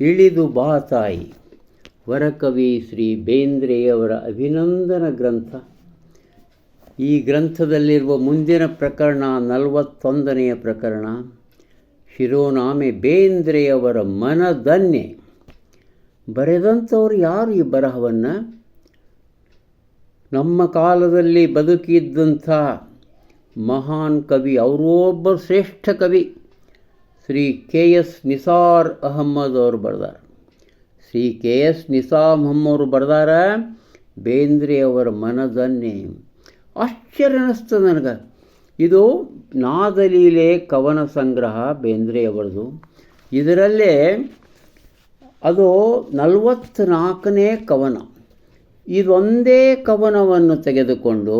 ಇಳಿದು ಬಾ ತಾಯಿ. ವರಕವಿ ಶ್ರೀ ಬೇಂದ್ರೆಯವರ ಅಭಿನಂದನ ಗ್ರಂಥ. ಈ ಗ್ರಂಥದಲ್ಲಿರುವ ಮುಂದಿನ ಪ್ರಕರಣ ನಲವತ್ತೊಂದನೆಯ ಪ್ರಕರಣ. ಶಿರೋನಾಮೆ ಬೇಂದ್ರೆಯವರ ಮನದನ್ನೆ. ಬರೆದಂಥವ್ರು ಯಾರು ಈ ಬರಹವನ್ನು? ನಮ್ಮ ಕಾಲದಲ್ಲಿ ಬದುಕಿದ್ದಂಥ ಮಹಾನ್ ಕವಿ ಅವರೊಬ್ಬರು ಶ್ರೇಷ್ಠ ಕವಿ. ಶ್ರೀ ಕೆ ಎಸ್ ನಿಸಾರ್ ಅಹಮ್ಮದ್ ಅವರು ಬರೆದಾರ. ಶ್ರೀ ಕೆ ಎಸ್ ನಿಸಾಮ್ ಅವರು ಬರೆದಾರ. ಬೇಂದ್ರೆಯವರ ಮನದನ್ನೇ ಆಶ್ಚರ್ಯ ಅನ್ನಿಸ್ತದೆ ನನಗೆ. ಇದು ನಾದಲೀಲೆ ಕವನ ಸಂಗ್ರಹ ಬೇಂದ್ರೆಯವರದು ಇದರಲ್ಲೇ ಅದು ನಲವತ್ತ್ನಾಲ್ಕನೇ ಕವನ. ಇದೊಂದೇ ಕವನವನ್ನು ತೆಗೆದುಕೊಂಡು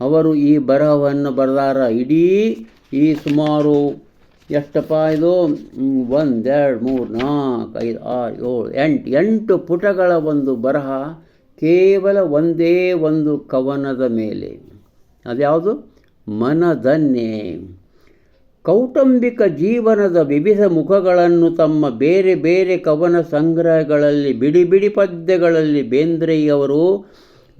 ಅವರು ಈ ಬರಹವನ್ನು ಬರೆದಾರ. ಇಡೀ ಈ ಸುಮಾರು ಎಷ್ಟಪ್ಪ ಇದು? ಒಂದು, ಎರಡು, ಮೂರು, ನಾಲ್ಕು, ಐದು, ಆರು, ಏಳು, ಎಂಟು. ಎಂಟು ಪುಟಗಳ ಒಂದು ಬರಹ ಕೇವಲ ಒಂದೇ ಒಂದು ಕವನದ ಮೇಲೆ. ಅದ್ಯಾವುದು? ಮನದನ್ನೇ. ಕೌಟುಂಬಿಕ ಜೀವನದ ವಿವಿಧ ಮುಖಗಳನ್ನು ತಮ್ಮ ಬೇರೆ ಬೇರೆ ಕವನ ಸಂಗ್ರಹಗಳಲ್ಲಿ, ಬಿಡಿ ಬಿಡಿ ಪದ್ಯಗಳಲ್ಲಿ ಬೇಂದ್ರೆಯವರು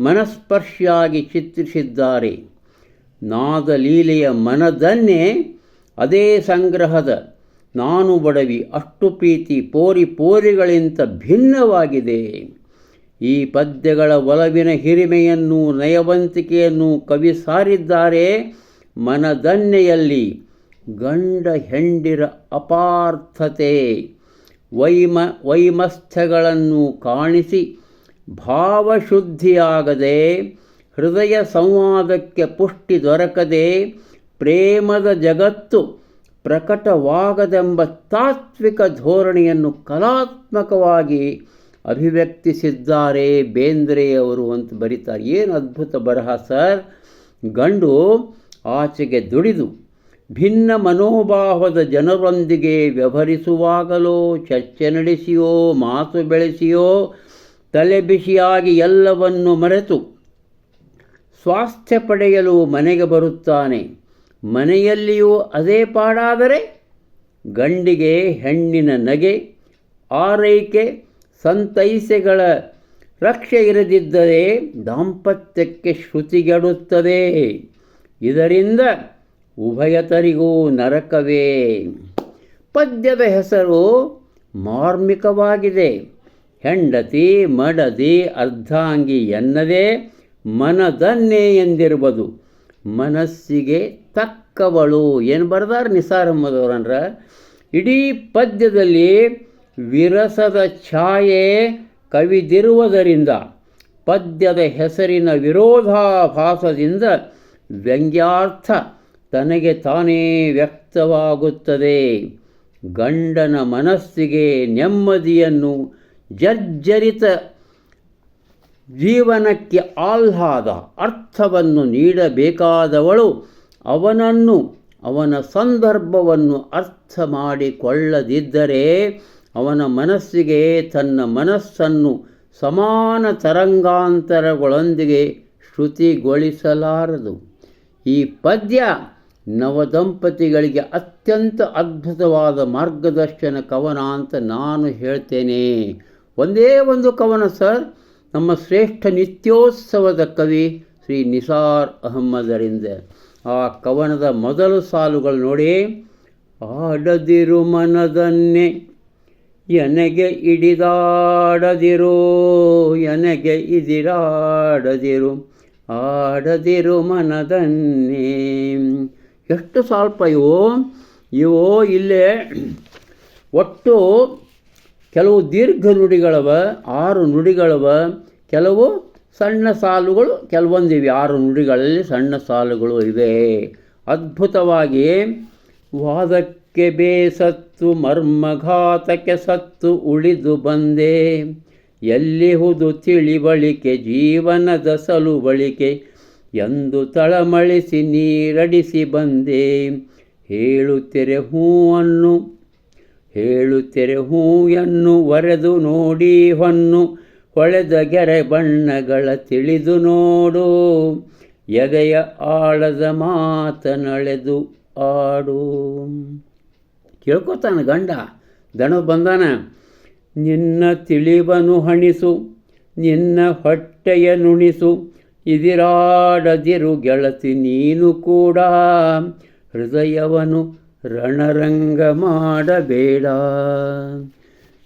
ಮನಸ್ಪರ್ಶಿಯಾಗಿ ಚಿತ್ರಿಸಿದ್ದಾರೆ. ನಾದಲೀಲೆಯ ಮನದನ್ನೇ ಅದೇ ಸಂಗ್ರಹದ ನಾನು ಬಡವಿ ಅಷ್ಟು ಪ್ರೀತಿ ಪೋರಿ ಪೋರಿಗಳಿಂತ ಭಿನ್ನವಾಗಿದೆ. ಈ ಪದ್ಯಗಳ ಒಲವಿನ ಹಿರಿಮೆಯನ್ನು ನಯವಂತಿಕೆಯನ್ನು ಕವಿ ಸಾರಿದ್ದಾರೆ. ಮನದನ್ನೆಯಲ್ಲಿ ಗಂಡ ಹೆಂಡಿರ ಅಪಾರ್ಥತೆ ವೈಮ ವೈಮಸ್ಥಗಳನ್ನು ಕಾಣಿಸಿ ಭಾವಶುದ್ಧಿಯಾಗದೆ, ಹೃದಯ ಸಂವಾದಕ್ಕೆ ಪುಷ್ಟಿ ದೊರಕದೆ, ಪ್ರೇಮದ ಜಗತ್ತು ಪ್ರಕಟವಾಗದೆಂಬ ತಾತ್ವಿಕ ಧೋರಣೆಯನ್ನು ಕಲಾತ್ಮಕವಾಗಿ ಅಭಿವ್ಯಕ್ತಿಸಿದ್ದಾರೆ ಬೇಂದ್ರೆಯವರು ಅಂತ ಬರೀತಾರೆ. ಏನು ಅದ್ಭುತ ಬರಹ ಸರ್? ಗಂಡು ಆಚೆಗೆ ದುಡಿದು ಭಿನ್ನ ಮನೋಭಾವದ ಜನರೊಂದಿಗೆ ವ್ಯವಹರಿಸುವಾಗಲೋ, ಚರ್ಚೆ ನಡೆಸಿಯೋ, ಮಾತು ಬೆಳೆಸಿಯೋ ತಲೆ ಬಿಸಿಯಾಗಿ ಎಲ್ಲವನ್ನು ಮರೆತು ಸ್ವಾಸ್ಥ್ಯ ಪಡೆಯಲು ಮನೆಗೆ ಬರುತ್ತಾನೆ. ಮನೆಯಲ್ಲಿಯೂ ಅದೇ ಪಾಡಾದರೆ ಗಂಡಿಗೆ ಹೆಣ್ಣಿನ ನಗೆ, ಆರೈಕೆ, ಸಂತೈಸೆಗಳ ರಕ್ಷೆ ಇರದಿದ್ದರೆ ದಾಂಪತ್ಯಕ್ಕೆ ಶ್ರುತಿಗೆಡುತ್ತದೆ. ಇದರಿಂದ ಉಭಯತರಿಗೂ ನರಕವೇ. ಪದ್ಯದ ಹೆಸರು ಮಾರ್ಮಿಕವಾಗಿದೆ. ಹೆಂಡತಿ, ಮಡದಿ, ಅರ್ಧಾಂಗಿ ಎನ್ನದೇ ಮನದನ್ನೇ ಎಂದಿರುವುದು. ಮನಸ್ಸಿಗೆ ತಕ್ಕವಳು. ಏನು ಬರ್ದಾರ ನಿಸಾರ್ ಅಹಮ್ಮದವ್ರಂದ್ರೆ ಇಡೀ ಪದ್ಯದಲ್ಲಿ ವಿರಸದ ಛಾಯೆ ಕವಿದಿರುವುದರಿಂದ, ಪದ್ಯದ ಹೆಸರಿನ ವಿರೋಧಾಭಾಸದಿಂದ ವ್ಯಂಗ್ಯಾರ್ಥ ತನಗೆ ತಾನೇ ವ್ಯಕ್ತವಾಗುತ್ತದೆ. ಗಂಡನ ಮನಸ್ಸಿಗೆ ನೆಮ್ಮದಿಯನ್ನು ಜರ್ಜರಿತ ಜೀವನಕ್ಕೆ ಆಹ್ಲಾದ ಅರ್ಥವನ್ನು ನೀಡಬೇಕಾದವಳು ಅವನನ್ನು, ಅವನ ಸಂದರ್ಭವನ್ನು ಅರ್ಥ ಮಾಡಿಕೊಳ್ಳದಿದ್ದರೆ ಅವನ ಮನಸ್ಸಿಗೆ ತನ್ನ ಮನಸ್ಸನ್ನು ಸಮಾನ ತರಂಗಾಂತರಗಳೊಂದಿಗೆ ಶ್ರುತಿಗೊಳಿಸಲಾರದು. ಈ ಪದ್ಯ ನವದಂಪತಿಗಳಿಗೆ ಅತ್ಯಂತ ಅದ್ಭುತವಾದ ಮಾರ್ಗದರ್ಶನ ಕವನ ಅಂತ ನಾನು ಹೇಳ್ತೇನೆ. ಒಂದೇ ಒಂದು ಕವನ, ಸರ್. ನಮ್ಮ ಶ್ರೇಷ್ಠ ನಿತ್ಯೋತ್ಸವದ ಕವಿ ಶ್ರೀ ನಿಸಾರ್ ಅಹಮ್ಮದರಿಂದ. ಆ ಕವನದ ಮೊದಲು ಸಾಲುಗಳು ನೋಡಿ. ಆಡದಿರು ಮನದನ್ನೇ ಎನಗೆ ಇಡಿದಾಡದಿರು ಎನಗೆ ಇದಿರಾಡದಿರು, ಆಡದಿರು ಮನದನ್ನೇ. ಎಷ್ಟು ಸ್ವಲ್ಪ ಇವು. ಇವು ಇಲ್ಲೇ ಒಟ್ಟು ಕೆಲವು ದೀರ್ಘ ನುಡಿಗಳವ, ಆರು ನುಡಿಗಳವ, ಕೆಲವು ಸಣ್ಣ ಸಾಲುಗಳು ಕೆಲವೊಂದಿವೆ. ಆರು ನುಡಿಗಳಲ್ಲಿ ಸಣ್ಣ ಸಾಲುಗಳು ಇವೆ. ಅದ್ಭುತವಾಗಿ ವಾದಕ್ಕೆ ಬೇಸತ್ತು, ಮರ್ಮಘಾತಕ್ಕೆ ಸತ್ತು ಉಳಿದು ಬಂದೆ. ಎಲ್ಲಿಹುದು ತಿಳಿವಳಿಕೆ, ಜೀವನದ ಸಲುವಳಿಕೆ, ಎಂದು ತಳಮಳಿಸಿ ನೀರಡಿಸಿ ಬಂದೆ. ಹೇಳುತ್ತಿರೆ ಹೂವನ್ನು ಹೇಳುತ್ತೆರೆ ಹೂಯನ್ನು ಒರೆದು ನೋಡಿ ಹೊನ್ನು, ಹೊಳೆದ ಗೆರೆ ಬಣ್ಣಗಳ ತಿಳಿದು ನೋಡು. ಎದೆಯ ಆಳದ ಮಾತನಳೆದು ಆಡು ಕೇಳ್ಕೊತಾನೆ ಗಂಡ, ದಣ ಬಂದಾನ. ನಿನ್ನ ತಿಳಿವನು ಹಣಿಸು, ನಿನ್ನ ಹೊಟ್ಟೆಯ ನುಣಿಸು, ಇದಿರಾಡದಿರು ಗೆಳತಿ ನೀನು ಕೂಡ. ಹೃದಯವನ್ನು ರಣರಂಗ ಮಾಡಬೇಡ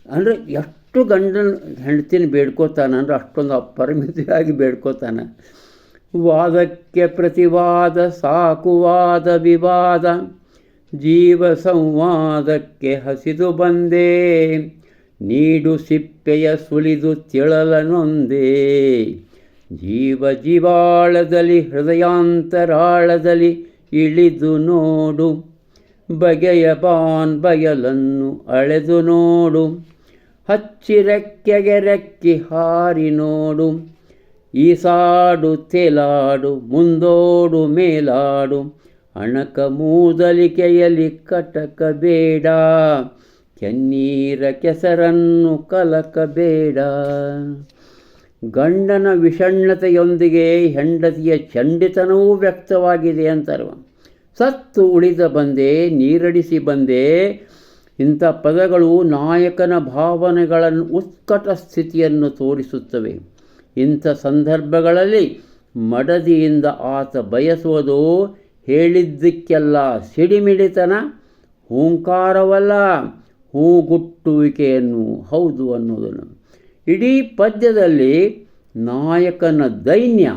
ಅಂದರೆ ಎಷ್ಟು ಗಂಡನ ಹೆಂಡ್ತಿನ ಬೇಡ್ಕೋತಾನೆ ಅಂದರೆ ಅಷ್ಟೊಂದು ಅಪರಿಮಿತವಾಗಿ ಬೇಡ್ಕೋತಾನೆ. ವಾದಕ್ಕೆ ಪ್ರತಿವಾದ ಸಾಕುವಾದ ವಿವಾದ. ಜೀವ ಸಂವಾದಕ್ಕೆ ಹಸಿದು ಬಂದೇ. ನೀಡು ಸಿಪ್ಪೆಯ ಸುಳಿದು ತಿಳಲನೊಂದೇ. ಜೀವ ಜೀವಾಳದಲ್ಲಿ, ಹೃದಯಾಂತರಾಳದಲ್ಲಿ ಇಳಿದು ನೋಡು. ಬಗೆಯ ಬಾನ್ ಬಯಲನ್ನು ಅಳೆದು ನೋಡು. ಹಚ್ಚಿರೆಕ್ಕೆಗೆ ರೆಕ್ಕಿ ಹಾರಿ ನೋಡು. ಈಸಾಡು ತೇಲಾಡು, ಮುಂದೋಡು ಮೇಲಾಡು. ಅಣಕ ಮೂದಲಿಕೆಯಲ್ಲಿ ಕಟಕ ಬೇಡ. ಕೆನ್ನೀರ ಕೆಸರನ್ನು ಕಲಕಬೇಡ ಗಂಡನ ವಿಷಣ್ಣತೆಯೊಂದಿಗೆ ಹೆಂಡತಿಯ ಚಂಡಿತನವೂ ವ್ಯಕ್ತವಾಗಿದೆ ಅಂತಾರೆ ಸತ್ತು ಉಳಿದ ಬಂದೆ, ನೀರಡಿಸಿ ಬಂದೆ. ಇಂಥ ಪದಗಳು ನಾಯಕನ ಭಾವನೆಗಳನ್ನು ಉತ್ಕಟ ಸ್ಥಿತಿಯನ್ನು ತೋರಿಸುತ್ತವೆ. ಇಂಥ ಸಂದರ್ಭಗಳಲ್ಲಿ ಮಡದಿಯಿಂದ ಆತ ಬಯಸುವುದು ಹೇಳಿದ್ದಕ್ಕೆಲ್ಲ ಸಿಡಿಮಿಡಿತನ, ಹೂಂಕಾರವಲ್ಲ, ಹೂಗುಟ್ಟುವಿಕೆಯನ್ನು. ಹೌದು ಅನ್ನೋದನ್ನು. ಇಡೀ ಪದ್ಯದಲ್ಲಿ ನಾಯಕನ ದೈನ್ಯ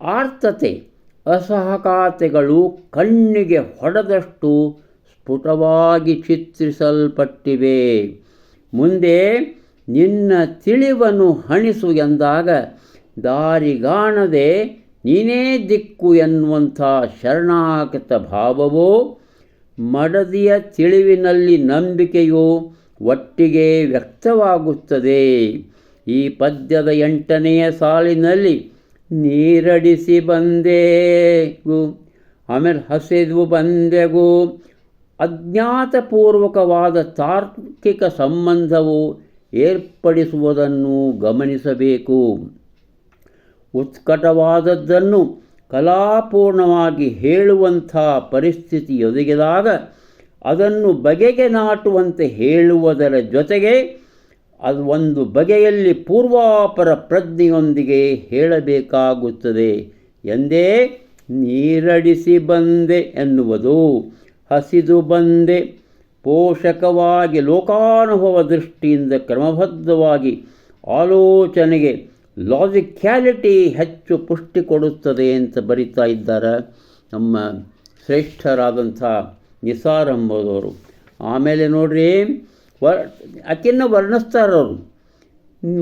ಆರ್ತತೆ ಅಸಹಕಾತೆಗಳು ಕಣ್ಣಿಗೆ ಹೊಡೆದಷ್ಟು ಸ್ಫುಟವಾಗಿ ಚಿತ್ರಿಸಲ್ಪಟ್ಟಿವೆ. ಮುಂದೆ, ನಿನ್ನ ತಿಳಿವನ್ನು ಹಣಿಸು ಎಂದಾಗ ದಾರಿಗಾಣದೆ ನೀನೇ ದಿಕ್ಕು ಎನ್ನುವಂಥ ಶರಣಾಗತ ಭಾವವೋ, ಮಡದಿಯ ತಿಳಿವಿನಲ್ಲಿ ನಂಬಿಕೆಯು ಒಟ್ಟಿಗೆ ವ್ಯಕ್ತವಾಗುತ್ತದೆ. ಈ ಪದ್ಯದ ಎಂಟನೆಯ ಸಾಲಿನಲ್ಲಿ ನೀರಡಿಸಿ ಬಂದೇಗು, ಆಮೇಲೆ ಹಸಿದು ಬಂದೆಗೂ. ಅಜ್ಞಾತಪೂರ್ವಕವಾದ ತಾರ್ಕಿಕ ಸಂಬಂಧವು ಏರ್ಪಡಿಸುವುದನ್ನು ಗಮನಿಸಬೇಕು. ಉತ್ಕಟವಾದದ್ದನ್ನು ಕಲಾಪೂರ್ಣವಾಗಿ ಹೇಳುವಂಥ ಪರಿಸ್ಥಿತಿ ಒದಗಿದಾಗ ಅದನ್ನು ಬಗೆಗೆ ನಾಟುವಂತೆ ಹೇಳುವುದರ ಜೊತೆಗೆ ಅದು ಒಂದು ಬಗೆಯಲ್ಲಿ ಪೂರ್ವಾಪರ ಪ್ರಜ್ಞೆಯೊಂದಿಗೆ ಹೇಳಬೇಕಾಗುತ್ತದೆ. ಎಂದೇ, ನೀರಡಿಸಿ ಬಂದೆ ಎನ್ನುವುದು, ಹಸಿದು ಬಂದೆ, ಪೋಷಕವಾಗಿ ಲೋಕಾನುಭವ ದೃಷ್ಟಿಯಿಂದ ಕ್ರಮಬದ್ಧವಾಗಿ ಆಲೋಚನೆಗೆ ಲಾಜಿಕ್ಯಾಲಿಟಿ ಹೆಚ್ಚು ಪುಷ್ಟಿ ಕೊಡುತ್ತದೆ ಅಂತ ಬರಿತಾ ಇದ್ದಾರೆ ನಮ್ಮ ಶ್ರೇಷ್ಠರಾದಂಥ ನಿಸಾರ್ ಆಮೇಲೆ ನೋಡ್ರಿ ವರ್ ಆಕೆಯನ್ನು ವರ್ಣಿಸ್ತಾರವರು.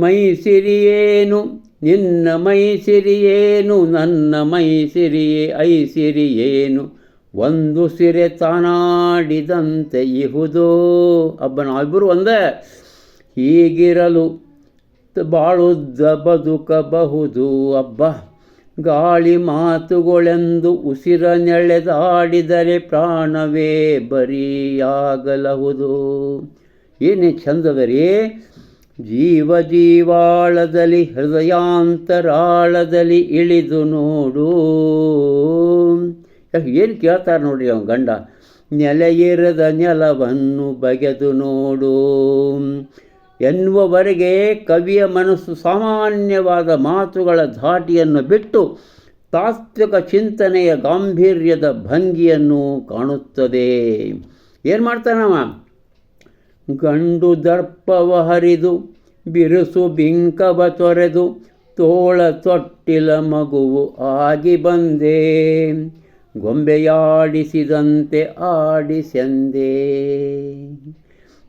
ಮೈ ಸಿರಿಯೇನು ನಿನ್ನ ಮೈ ಸಿರಿಯೇನು ನನ್ನ ಮೈ ಸಿರಿಯೇ ಐ ಸಿರಿಯೇನು ಒಂದು ಸಿರೆ ತಾನಾಡಿದಂತೆ ಇಹುದೋ. ಅಬ್ಬ ನಾವಿಬ್ಬರು ಒಂದೇ. ಹೀಗಿರಲು ಬಾಳುದ್ದ ಬದುಕಬಹುದು. ಅಬ್ಬ, ಗಾಳಿ ಮಾತುಗಳೆಂದು ಉಸಿರ ನೆಳೆದಾಡಿದರೆ ಪ್ರಾಣವೇ ಬರಿಯಾಗಲಹುದು. ಏನೇ ಚಂದದರಿ ಜೀವ ಜೀವಾಳದಲ್ಲಿ, ಹೃದಯಾಂತರಾಳದಲ್ಲಿ ಇಳಿದು ನೋಡು. ಏನು ಕೇಳ್ತಾರೆ ನೋಡ್ರಿ ಅವನ ಗಂಡ? ನೆಲೆಯಿರದ ನೆಲವನ್ನು ಬಗೆದು ನೋಡು. ಎನ್ನುವವರೆಗೆ ಕವಿಯ ಮನಸ್ಸು ಸಾಮಾನ್ಯವಾದ ಮಾತುಗಳ ಧಾಟಿಯನ್ನು ಬಿಟ್ಟು ತಾತ್ವಿಕ ಚಿಂತನೆಯ ಗಾಂಭೀರ್ಯದ ಭಂಗಿಯನ್ನು ಕಾಣುತ್ತದೆ. ಏನು ಮಾಡ್ತಾನವ? ಗಂಡು ದರ್ಪವ ಹರಿದು, ಬಿರುಸು ಬಿಂಕವ ತೊರೆದು, ತೋಳ ತೊಟ್ಟಿಲ ಮಗುವು ಆಗಿ ಬಂದೆ. ಗೊಂಬೆಯಾಡಿಸಿದಂತೆ ಆಡಿಸೆಂದೇ.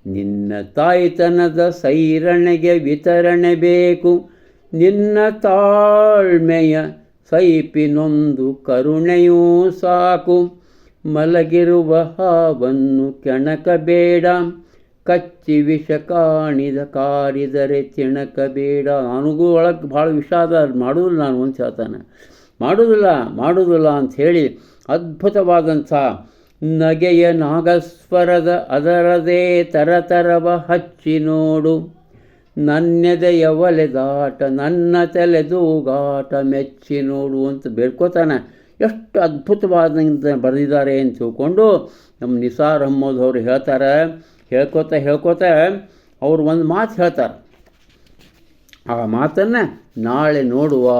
ನಿನ್ನ ತಾಯ್ತನದ ಸೈರಣೆಗೆ ವಿತರಣೆ ಬೇಕು. ನಿನ್ನ ತಾಳ್ಮೆಯ ಸೈಪಿನೊಂದು ಕರುಣೆಯೂ ಸಾಕು. ಮಲಗಿರುವ ಹಾವನ್ನು ಕೆಣಕಬೇಡ. ಕಚ್ಚಿ ವಿಷ ಕಾಣಿದ ಕಾರಿದರೆ ತಿಣಕಬೇಡ ನನಗೂ ಒಳಗೆ ಭಾಳ ವಿಷಾದ ಮಾಡೋದಿಲ್ಲ ನಾನು ಒಂದು ಹೇಳ್ತಾನೆ. ಮಾಡೋದಿಲ್ಲ ಅಂತ ಅಂಥೇಳಿ ಅದ್ಭುತವಾದಂಥ ನಗೆಯ ನಾಗಸ್ವರದ ಅದರದೇ ತರತರವ ಹಚ್ಚಿ ನೋಡು. ನನ್ನೆದೆಯ ಒಲೆದಾಟ, ನನ್ನ ತಲೆದೂಗಾಟ ಮೆಚ್ಚಿ ನೋಡು ಅಂತ ಬೇಡ್ಕೋತಾನೆ. ಎಷ್ಟು ಅದ್ಭುತವಾದಂತ ಬರೆದಿದ್ದಾರೆ ಅಂತ ತಿಳ್ಕೊಂಡು ನಮ್ಮ ನಿಸಾರ್ ಅಹಮ್ಮದ್ ಅವರು ಹೇಳ್ತಾರೆ ಹೇಳ್ಕೊತ ಹೇಳ್ಕೊತ ಅವ್ರು ಒಂದು ಮಾತು ಹೇಳ್ತಾರೆ. ಆ ಮಾತನ್ನು ನಾಳೆ ನೋಡುವ.